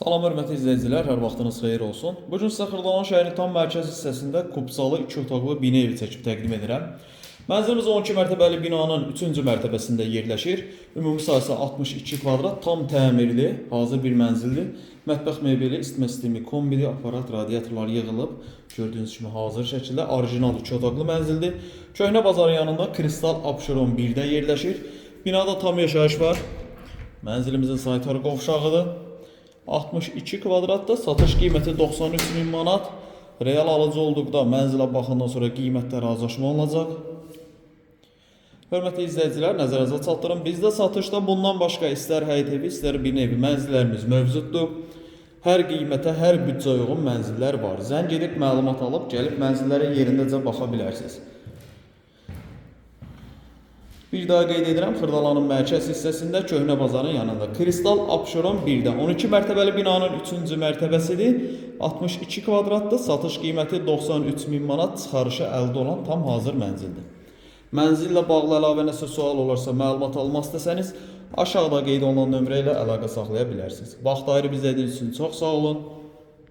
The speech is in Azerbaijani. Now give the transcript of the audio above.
Salam hörmətli izləyicilər, hər vaxtınız xeyir olsun. Bu gün sizə şəhərinin tam mərkəz hissəsində kubsalı 2 otaqlı bina evi çəkib təqdim edirəm. Mənzilimiz 12 mərtəbəli binanın 3-cü mərtəbəsində yerləşir. Ümumi sahəsi 62 kvadrat, tam təmirli, hazır bir mənzildir. Mətbəx mebeli, isitmə sistemi, kombili, aparat, radiatorlar yığılıb. Gördüyünüz kimi hazır şəkildə orijinal 2 otaqlı mənzildir. Köhnə bazar yanında Kristal Abşeron 1-də yerləşir. Binada tam yaşayış var. Mənzilimizin saytarı qovşağıdır. 62 kvadratda satış qiyməti 93 min manat. Real alıcı olduqda mənzilə baxandan sonra qiymətdə razılaşma olunacaq. Hörmətli izləyicilər, nəzərinizə çatdırım. Bizdə satışda bundan başqa istər həyət evi, istər bir evi mənzillərimiz mövcuddur. Hər qiymətə, hər büdcə uyğun mənzillər var. Zəng edib məlumat alıb gəlib mənzillərə yerindəcə baxa bilərsiniz. Bir daha qeyd edirəm, Xırdalanın mərkəz hissəsində Köhnə bazarın yanında Kristal Abşeron 1-də 12 mərtəbəli binanın 3-cü mərtəbəsidir. 62 kvadratdır, satış qiyməti 93 min manat, çıxarışı əldə olan tam hazır mənzildir. Mənzillə bağlı əlavə nəsə sual olarsa, məlumat almaq istəsəniz, aşağıda qeyd olunan nömrə ilə əlaqə saxlaya bilərsiniz. Vaxt ayırıb izlədiyiniz üçün çox sağ olun.